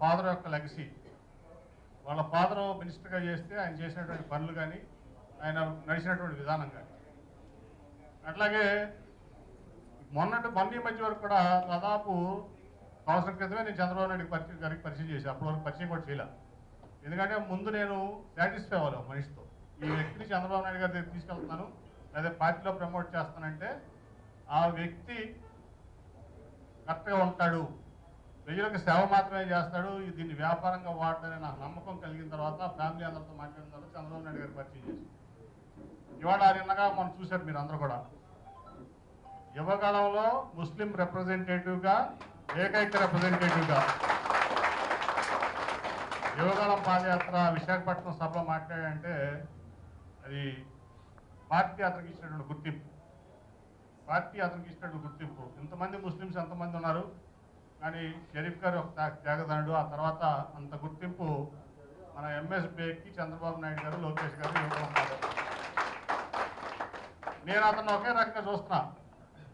Father యొక్క legacy. వాళ్ళ father మినిస్టర్గా చేస్తే ఆయన చేసినటువంటి పనులు కానీ ఆయన నడిచినటువంటి విధానం కానీ. అట్లాగే మొన్నటి మొన్న మధ్య వరకు కూడా దాదాపు సంవత్సరం క్రితమే నేను చంద్రబాబు నాయుడు పరిచయం గారికి పరిచయం చేశాను. అప్పటి వరకు పరిచయం కూడా చేయలే. ఎందుకంటే ముందు నేను సాటిస్ఫై అవ్వాలి మనిషితో. ఈ వ్యక్తిని చంద్రబాబు నాయుడు గారి దగ్గర తీసుకెళ్తున్నాను. లేదా పార్టీలో ప్రమోట్ చేస్తానంటే ఆ వ్యక్తి కరెక్ట్గా ఉంటాడు. ప్రజలకు సేవ మాత్రమే చేస్తాడు. దీన్ని వ్యాపారంగా వాడతానే నాకు నమ్మకం కలిగిన తర్వాత ఫ్యామిలీ అందరితో మాట్లాడిన తర్వాత చంద్రబాబు నాయుడు గారు పరిచయం చేశారు. ఇవాళ నిన్నగా మనం చూశారు మీరు అందరూ కూడా. యువకాలంలో ముస్లిం రిప్రజెంటేటివ్గా ఏకైక రిప్రజెంటేటివ్గా యువకాలం పాదయాత్ర విశాఖపట్నం సభలో మాట్లాడంటే అది పార్టీ అతనికి ఇచ్చినటువంటి గుర్తింపు. పార్టీ అతనికి ఇచ్చినటువంటి గుర్తింపు. ఇంతమంది ముస్లిమ్స్ ఎంతమంది ఉన్నారు? కానీ షరీఫ్ గారు ఒక త్యాగదనుడు ఆ తర్వాత అంత గుర్తింపు మన ఎంఎస్బీకి చంద్రబాబు నాయుడు గారు లోకేష్ గారు యువకాలం నేను అతను ఒకే రకంగా చూస్తున్నా.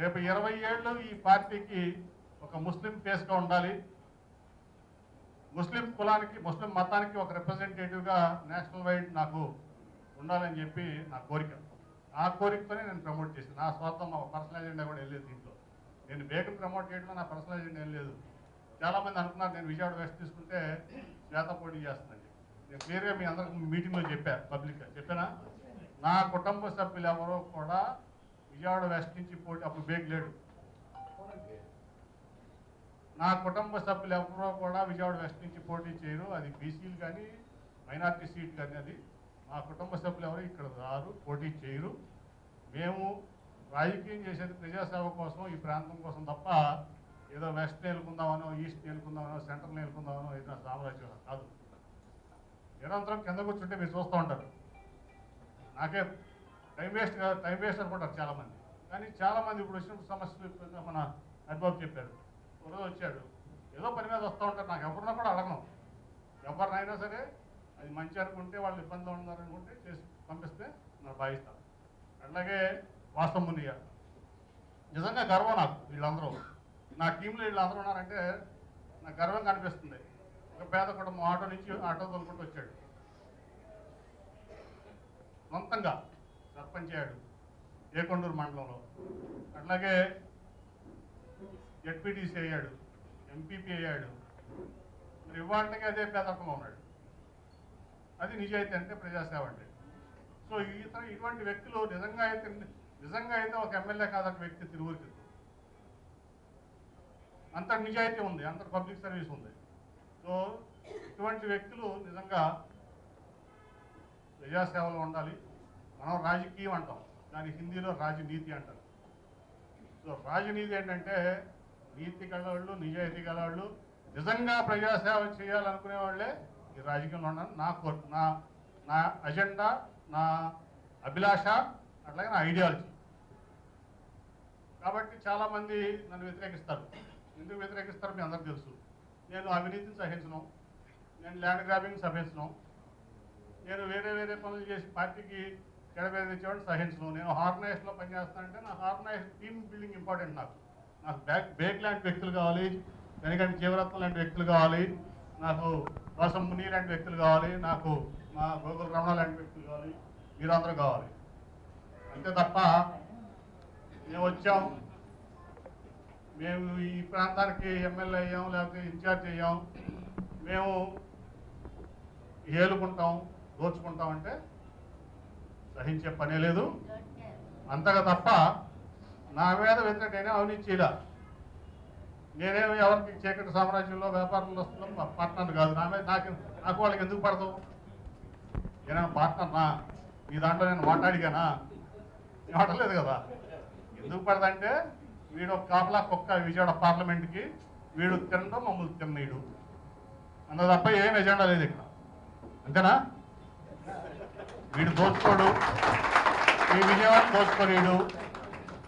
రేపు ఇరవై ఏళ్ళు ఈ పార్టీకి ఒక ముస్లిం ఫేస్గా ఉండాలి. ముస్లిం కులానికి ముస్లిం మతానికి ఒక రిప్రజెంటేటివ్గా నేషనల్ వైడ్ నాకు ఉండాలని చెప్పి నా కోరిక. ఆ కోరికతోనే నేను ప్రమోట్ చేశాను. నా స్వార్థం ఒక పర్సనల్ ఎజెండా కూడా వెళ్ళేది దీంట్లో. నేను బేగం ప్రమోట్ చేయడంలో నా పర్సనల్ ఎజెండా ఏం లేదు. చాలామంది అనుకున్నారు నేను విజయవాడ వెస్ట్ తీసుకుంటే శ్వేత పోటీ చేస్తానని నేను క్లియర్గా మీ అందరికి మీటింగ్లో చెప్పాను పబ్లిక్గా. చెప్పానా? నా కుటుంబ సభ్యులు ఎవరో కూడా విజయవాడ వెస్ట్ నుంచి పోటీ అప్పుడు బేగ్ లేడు. నా కుటుంబ సభ్యులు ఎవరో కూడా విజయవాడ వెస్ట్ నుంచి పోటీ చేయరు. అది బీసీలు కానీ మైనార్టీ సీట్ కానీ అది. మా కుటుంబ సభ్యులు ఎవరు? ఇక్కడ రారు పోటీ చేయరు. మేము రాజకీయం చేసేది ప్రజాసేవ కోసం ఈ ప్రాంతం కోసం తప్ప ఏదో వెస్ట్ నేలుకుందామనో ఈస్ట్ నేలుకుందామనో సెంటర్ నేలుకుందామనో ఏదైనా సామ్రాజ్యం కాదు. నిరంతరం కింద కూర్చుంటే మీరు చూస్తూ ఉంటారు. నాకే టైం వేస్ట్ కాదు టైం వేస్ట్ అనుకుంటారు చాలామంది. కానీ చాలామంది ఇప్పుడు వచ్చిన సమస్యలు మన హరిబాబు చెప్పారు ఒకరోజు వచ్చాడు. ఏదో పని మీద వస్తూ ఉంటారు. నాకు ఎవరినా కూడా అడగను. ఎవరినైనా సరే అది మంచి అనుకుంటే వాళ్ళు ఇబ్బంది ఉన్నారనుకుంటే చేసి పంపిస్తే నాకు భావిస్తాను. అట్లాగే వాసం నిజంగా గర్వం నాకు వీళ్ళందరూ. నా టీంలో వీళ్ళందరూ ఉన్నారంటే నాకు గర్వం కనిపిస్తుంది. ఒక పేద కుటుంబం ఆటో నుంచి ఆటో తోలుకుంటూ వచ్చాడు. సొంతంగా సర్పంచ్ అయ్యాడు ఏకొండూరు మండలంలో. అట్లాగే జడ్పీటీసీ అయ్యాడు ఎంపీపీ అయ్యాడు. మరి ఇవాళకి అదే పేదరికంలో ఉన్నాడు. అది నిజాయితీ అంటే ప్రజాసేవ అంటే. సో ఇతర ఇటువంటి వ్యక్తులు నిజంగా అయితే నిజంగా అయితే ఒక ఎమ్మెల్యే కాదొక వ్యక్తి తిరుగురికి అంత నిజాయితీ ఉంది అంత పబ్లిక్ సర్వీస్ ఉంది. సో ఇటువంటి వ్యక్తులు నిజంగా ప్రజాసేవలో ఉండాలి. మనం రాజకీయం అంటాం దాని హిందీలో రాజనీతి అంటారు. సో రాజనీతి ఏంటంటే నీతి గలవాళ్ళు నిజాయితీ గలవాళ్ళు నిజంగా ప్రజాసేవ చేయాలనుకునే వాళ్ళే ఈ రాజకీయంలో ఉండాలి నా కోర్ నా నా అజెండా నా అభిలాష అట్లాగే నా ఐడియాలజీ. కాబట్టి చాలామంది నన్ను వ్యతిరేకిస్తారు. ఎందుకు వ్యతిరేకిస్తారు మీ అందరికీ తెలుసు. నేను అవినీతిని సహించను. నేను ల్యాండ్ గ్రాబింగ్ సహించను. నేను వేరే వేరే పనులు చేసి పార్టీకి చెడబేద సహించను. నేను హార్గనైజ్లో పనిచేస్తానంటే నా హార్గనైజ్ టీమ్ బిల్డింగ్ ఇంపార్టెంట్ నాకు. నాకు బ్యాక్ బేక్ లాంటి వ్యక్తులు కావాలి. వెనకంటి జీవరత్నం లాంటి వ్యక్తులు కావాలి. నాకు వాసం ముని లాంటి వ్యక్తులు కావాలి. నాకు మా గోకుల రమణ లాంటి వ్యక్తులు కావాలి. మీరందరూ కావాలి. అంతే తప్ప మేము వచ్చాం. మేము ఈ ప్రాంతానికి ఎమ్మెల్యే అయ్యాం లేకపోతే ఇన్ఛార్జ్ అయ్యాం. మేము ఏలుకుంటాం దోచుకుంటాం అంటే సహించే పనే లేదు. అంతగా తప్ప నా మీద వ్యతిరేకమైన అవినీతి చేయలే. నేనేమి ఎవరికి చీకటి సామ్రాజ్యంలో వ్యాపారంలో వస్తున్నాం పార్ట్నర్ కాదు. నా మీద నాకు నాకు వాళ్ళకి ఎందుకు పడదు నేను పార్ట్నర్నా మీ దాంట్లో నేను మాట్లాడిగానా నేను మాట్లాడలేదు కదా. ఎందుకు పడదంటే వీడు ఒక కాపలా కుక్క విజయవాడ పార్లమెంట్కి వీడు తినడం మమ్మల్ని తిన్నీడు అన్న తప్ప ఏం ఎజెండా లేదు ఇక్కడ. అంతేనా? వీడు దోచుకోడు ఈ విజయవాడ దోచుకోలేడు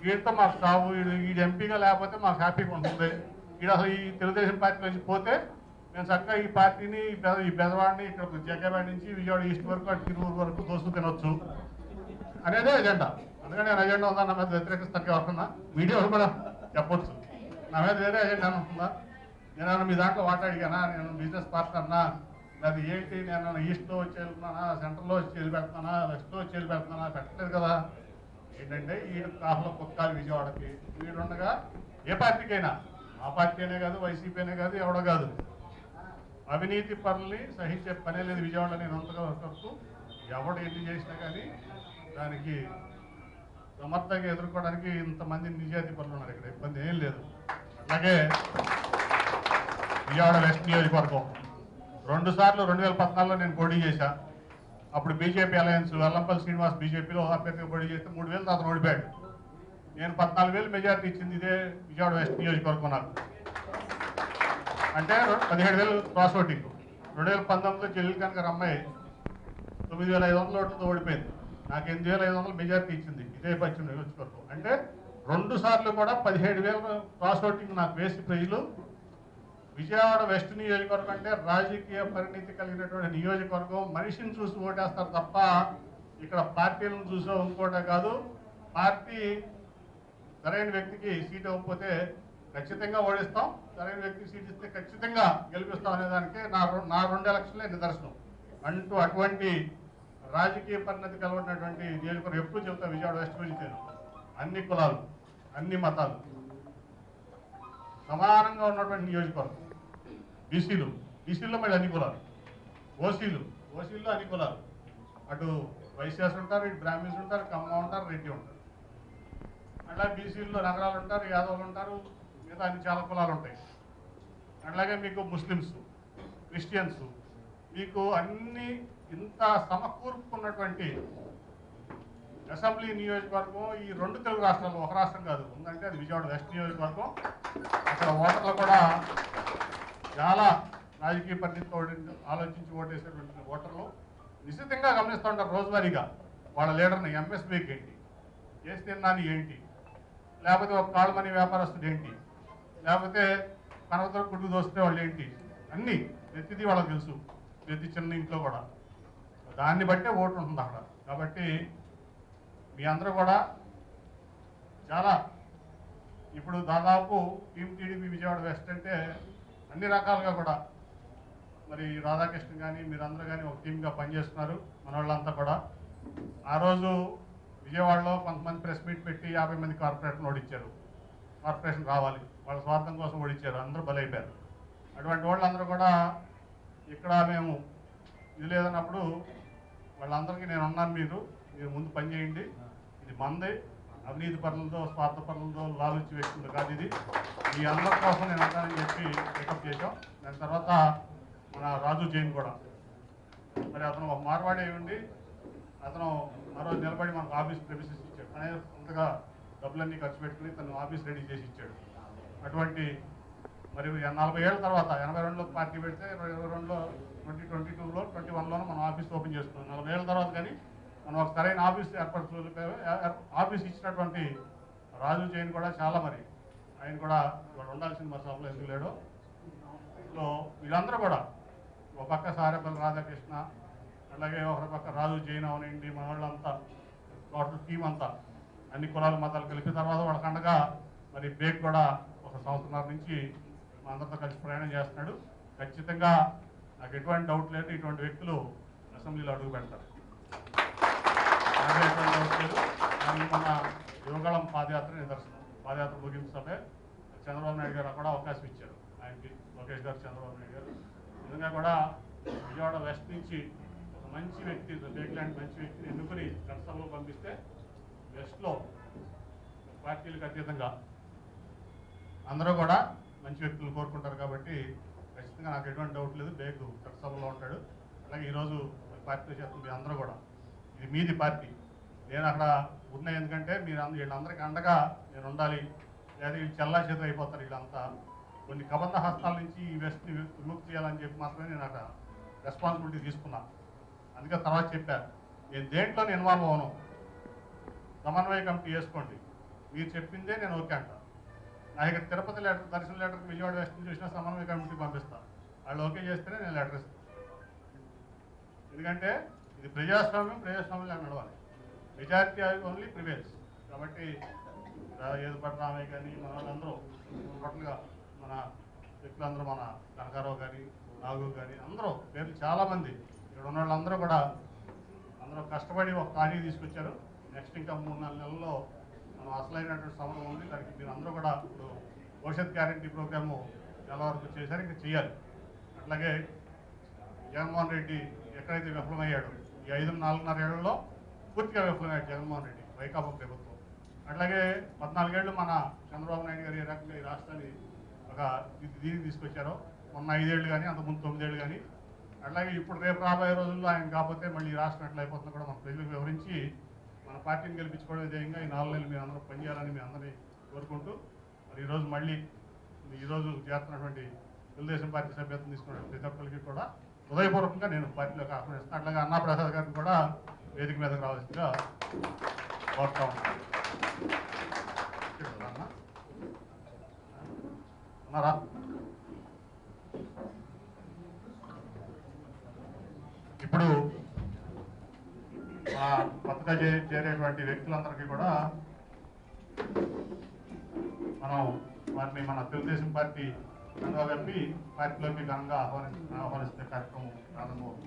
వీడితో మాకు సాగు వీడు వీడు ఎంపీగా లేకపోతే మాకు హ్యాపీగా ఉంటుంది. వీడు అసలు ఈ తెలుగుదేశం పార్టీ నుంచి పోతే మేము చక్కగా ఈ పార్టీని ఈ ఈ పెదవాడిని ఇక్కడ జగ్గబాడి నుంచి విజయవాడ ఈస్ట్ వరకు అటు తిరువురు వరకు దోసుకు తినొచ్చు. అనేదే ఎజెండా. అందుకని నేను ఎజెండా ఉందా నా మీద వ్యతిరేకిస్తానికి ఎవరన్నా? మీడియా కూడా చెప్పొచ్చు. నా మీద వేరే ఎజెండా ఉంటుందా నేను మీ దాంట్లో వాటా అడిగానా? నేను బిజినెస్ పార్ట్నర్నా అది ఏంటి? నేను ఈస్ట్లో వచ్చి వెళ్తున్నానా సెంటర్లో వచ్చి వెళ్ళి పెడుతున్నానా వెస్ట్లో వచ్చి వెళ్ళి పెట్టలేదు కదా. ఏంటంటే ఈ కాహలో కుక్కాలి విజయవాడకి. వీడుండగా ఏ పార్టీకైనా. ఆ పార్టీ అనే కాదు వైసీపీ అనే కాదు ఎవడో కాదు. అవినీతి పనుల్ని సహించే పనే లేదు విజయవాడ నేను అంతగా వస్తూ ఎవడు ఎన్ని చేసినా కానీ దానికి సమర్థంగా ఎదుర్కోవడానికి ఇంతమంది నిజాయితీ పనులు ఉన్నారు ఇక్కడ. ఇబ్బంది ఏం లేదు. అలాగే విజయవాడ వెస్ట్ నియోజకవర్గం. రెండు సార్లు రెండు వేల పద్నాలుగులో నేను పోటీ చేశా. అప్పుడు బీజేపీ అలయన్స్ వెల్లంపల్లి శ్రీనివాస్ బీజేపీలో అభ్యర్థిగా పోటీ చేస్తే మూడు వేలు అతను ఓడిపోయాడు. నేను పద్నాలుగు వేలు మెజార్టీ ఇచ్చింది ఇదే విజయవాడ వెస్ట్ నియోజకవర్గం నాకు. అంటే పదిహేడు వేలు క్రాస్ ఓటింగ్. రెండు వేల పంతొమ్మిదిలో చెల్లెలు కనుక అమ్మాయి తొమ్మిది వేల ఐదు వందల ఓట్లతో ఓడిపోయింది. నాకు ఎనిమిది వేల ఐదు వందలు మెజార్టీ ఇచ్చింది. ఇదే పశ్చిమ నియోజకవర్గం అంటే రెండు సార్లు కూడా పదిహేడు వేల క్రాస్ ఓటింగ్ నాకు వేసి ప్రజలు విజయవాడ వెస్ట్ నియోజకవర్గం అంటే రాజకీయ పరిణితి కలిగినటువంటి నియోజకవర్గం. మనిషిని చూసి ఓటేస్తారు తప్ప ఇక్కడ పార్టీలను చూసో ఇంకోటే కాదు. పార్టీ సరైన వ్యక్తికి సీట్ ఇవ్వకపోతే ఖచ్చితంగా ఓడిస్తాం. సరైన వ్యక్తికి సీట్ ఇస్తే ఖచ్చితంగా గెలిపిస్తాం అనేదానికి నా నా రెండు ఎలక్షన్లే నిదర్శనం. అంటూ అటువంటి రాజకీయ పరిణతి కలవనటువంటి నియోజకవర్గం ఎప్పుడు చెబుతా విజయవాడ వెస్ట్ గురించి అన్ని కులాలు అన్ని మతాలు. సమానంగా ఉన్నటువంటి నియోజకవర్గం. బీసీలు బీసీల్లో మళ్ళీ అన్ని కులాలు. ఓసీలు ఓసీల్లో అన్ని కులాలు. అటు వైశ్యాస్ ఉంటారు ఇటు బ్రాహ్మిన్స్ ఉంటారు కమ్మ ఉంటారు రెడ్డి ఉంటారు. అట్లా బీసీల్లో నగరాలు ఉంటారు యాదవులు ఉంటారు మిగతా అన్ని చాలా కులాలు ఉంటాయి. అట్లాగే మీకు ముస్లిమ్స్ క్రిస్టియన్స్ మీకు అన్ని ఇంత సమకూర్పుకున్నటువంటి అసెంబ్లీ నియోజకవర్గం ఈ రెండు తెలుగు రాష్ట్రాల్లో ఒక రాష్ట్రం కాదు. ఉందంటే అది విజయవాడ వెస్ట్ నియోజకవర్గం. అక్కడ ఓటర్లు కూడా చాలా రాజకీయ పరిస్థితితో ఆలోచించి ఓటేసేటువంటి ఓటర్లు నిశ్చితంగా గమనిస్తూ ఉంటారు రోజువారీగా. వాళ్ళ లీడర్ని ఎంఎస్బీకి ఏంటి? చేసి తిన్నాను ఏంటి? లేకపోతే ఒక కాళ్ళమని వ్యాపారస్తుడు ఏంటి? లేకపోతే కనవతల గుడ్డు దోస్తే వాళ్ళు ఏంటి? అన్నీ ప్రతిదీ వాళ్ళకి తెలుసు. ప్రతి చిన్న ఇంట్లో కూడా. దాన్ని బట్టే ఓటు ఉంటుంది అక్కడ. కాబట్టి మీ అందరూ కూడా చాలా ఇప్పుడు దాదాపు టీం టీడీపీ విజయవాడ వెస్ట్ అంటే అన్ని రకాలుగా కూడా మరి రాధాకృష్ణ కానీ మీరందరూ కానీ ఒక టీమ్గా పనిచేస్తున్నారు మన వాళ్ళంతా కూడా. ఆ రోజు విజయవాడలో కొంతమంది ప్రెస్ మీట్ పెట్టి యాభై మంది కార్పొరేషన్ ఓడిచ్చారు కార్పొరేషన్ రావాలి వాళ్ళ స్వార్థం కోసం ఓడిచ్చారు అందరూ బలైపోయారు. అటువంటి వాళ్ళందరూ కూడా ఇక్కడ మేము ఇది లేదన్నప్పుడు వాళ్ళందరికీ నేను ఉన్నాను మీరు. మీరు ముందు పని చేయండి. ఇది మంది. అవినీతి పనులతో స్వార్థ పనులతో లాలుచి వ్యక్తులు కాదు ఇది. మీ అందరి కోసం నేను ఉంటానని చెప్పి పికప్ చేశాం. దాని తర్వాత మన రాజు జైన్ కూడా. మరి అతను ఒక మార్వాడి ఉండి అతను ఆ రోజు నిలబడి మనకు ఆఫీస్ ప్రెమిసెస్ ఇచ్చాడు. అనే అంతగా డబ్బులన్నీ ఖర్చు పెట్టుకుని తను ఆఫీస్ రెడీ చేసి ఇచ్చాడు. అటువంటి మరి నలభై ఏళ్ళ తర్వాత ఎనభై రెండులో పార్టీ పెడితే ఇరవై రెండులో ట్వంటీ ట్వంటీ టూలో ట్వంటీ వన్లోనూ మనం ఆఫీస్ ఓపెన్ చేసుకున్నాం నలభై ఏళ్ళ తర్వాత కానీ మనం ఒక సరైన ఆఫీస్ ఏర్పరచు ఆఫీస్ ఇచ్చినటువంటి రాజు జైన్ కూడా చాలా మరి. ఆయన కూడా ఇవాళ ఉండాల్సింది మా సభలో ఎందుకు లేడు? సో వీళ్ళందరూ కూడా ఒక పక్క సారేపల్లి రాధాకృష్ణ అలాగే ఒక పక్క రాజు జైన్ అవనండి మన వాళ్ళంతా టోటల్ టీం అంతా అన్ని కులాల మతాలు కలిపి తర్వాత వాళ్ళకి అండగా మరి బేగ్ కూడా ఒక సంవత్సరాల నుంచి మా అందరితో కలిసి ప్రయాణం చేస్తున్నాడు. ఖచ్చితంగా నాకు ఎటువంటి డౌట్ లేదు ఇటువంటి వ్యక్తులు అసెంబ్లీలో అడుగు పెడతారు. ఎటువంటి డౌట్ లేదు. మన యువగళం పాదయాత్ర నిదర్శనం. పాదయాత్ర ముగింపు సభే చంద్రబాబు నాయుడు గారు కూడా అవకాశం ఇచ్చారు. ఆయనకి లోకేష్ గారు చంద్రబాబు నాయుడు గారు. నిజంగా కూడా విజయవాడ వెస్ట్ నుంచి ఒక మంచి వ్యక్తి బేగ్ లాంటి మంచి వ్యక్తిని ఎన్నుకుని చట్టసభలో పంపిస్తే వెస్ట్లో పార్టీలకు అతీతంగా అందరూ కూడా మంచి వ్యక్తులు కోరుకుంటారు కాబట్టి ఖచ్చితంగా నాకు ఎటువంటి డౌట్ లేదు. బేగ్ చట్టసభలో ఉంటాడు. అలాగే ఈరోజు పార్టీ చేస్తుంది అందరూ కూడా. ఇది మీది పార్టీ. నేను అక్కడ ఉన్న ఎందుకంటే మీరు అంద- వీళ్ళందరికీ అండగా నేను ఉండాలి. లేదా వీళ్ళు చల్లా చేతులు అయిపోతారు వీళ్ళంతా. కొన్ని కబంధ హస్తాల నుంచి ఈ వెస్ట్ని విముక్తి చేయాలని చెప్పి మాత్రమే నేను అక్కడ రెస్పాన్సిబిలిటీ తీసుకున్నాను. అందుకే తర్వాత చెప్పాను. నేను దేంట్లో ఇన్వాల్వ్ అవను సమన్వయ కమిటీ వేసుకోండి. మీరు చెప్పిందే నేను ఓకే అంట నా ఇక్కడ తిరుపతి లెటర్ దర్శన లెటర్ విజయవాడ వెస్ట్ చూసిన సమన్వయ కమిటీ పంపిస్తాను వాళ్ళు ఓకే చేస్తేనే నేను లెటర్ ఇస్తాను ఎందుకంటే ఇది ప్రజాస్వామ్యం ప్రజాస్వామ్యంలో నడవాలి. మెజారిటీ ఓన్లీ ప్రివేల్స్ కాబట్టి ఏది పట్టణామే కానీ మన వాళ్ళందరూ టోటల్గా మన వ్యక్తులందరూ మన కనకారావు కానీ నాగు కానీ అందరూ పేర్లు చాలామంది. ఇక్కడ ఉన్న వాళ్ళందరూ కూడా అందరూ కష్టపడి ఒక ఖాళీ తీసుకొచ్చారు. నెక్స్ట్ ఇంకా మూడు నాలుగు నెలల్లో అసలైనటువంటి సమరం ఉంది. దానికి మీరు అందరూ కూడా ఇప్పుడు భవిష్యత్ గ్యారంటీ ప్రోగ్రాము నెల వరకు చేశారు. ఇంకా చేయాలి. అట్లాగే జగన్మోహన్ రెడ్డి ఎక్కడైతే విఫలమయ్యాడో ఈ ఐదు నాలుగున్నర ఏళ్ళలో పూర్తిగా విఫలమయ్యాడు జగన్మోహన్ రెడ్డి వైకాపా ప్రభుత్వం. అట్లాగే పద్నాలుగేళ్ళు మన చంద్రబాబు నాయుడు గారు ఏ రకంగా ఈ రాష్ట్రాన్ని ఒక దీనికి తీసుకొచ్చారో. మొన్న ఐదేళ్ళు కానీ అంతకుముందు తొమ్మిదేళ్ళు కానీ అట్లాగే ఇప్పుడు రేపు రాబోయే రోజుల్లో ఆయన కాకపోతే మళ్ళీ ఈ రాష్ట్రం ఎట్లా అయిపోతుందో కూడా మన ప్రజలకు వివరించి మన పార్టీని గెలిపించుకోవడం ధ్యేయంగా ఈ నాలుగు నెలలు మీరు అందరూ పనిచేయాలని మీ అందరినీ కోరుకుంటూ మరి ఈరోజు మళ్ళీ ఈరోజు చేస్తున్నటువంటి తెలుగుదేశం పార్టీ సభ్యత్వం తీసుకున్న ప్రతి ఒక్కరికి కూడా హృదయపూర్వకంగా నేను పార్టీలోకి ఆహ్వానిస్తాను అట్లాగే అన్నా ప్రసాద్ గారిని కూడా వేదిక మీదకి రావాల్సిందిగా కోరుతా ఉన్నాను. అన్నారా ఉన్నారా అన్న? ఉన్నారా ఇప్పుడు మా కొత్తగా చేరేటువంటి వ్యక్తులందరికీ కూడా మనం వారిని మన తెలుగుదేశం పార్టీ కండువా కప్పి పార్టీలోకి ఘనంగా ఆహ్వాని ఆహ్వానిస్తే కార్యక్రమం ప్రారంభమవుతుంది.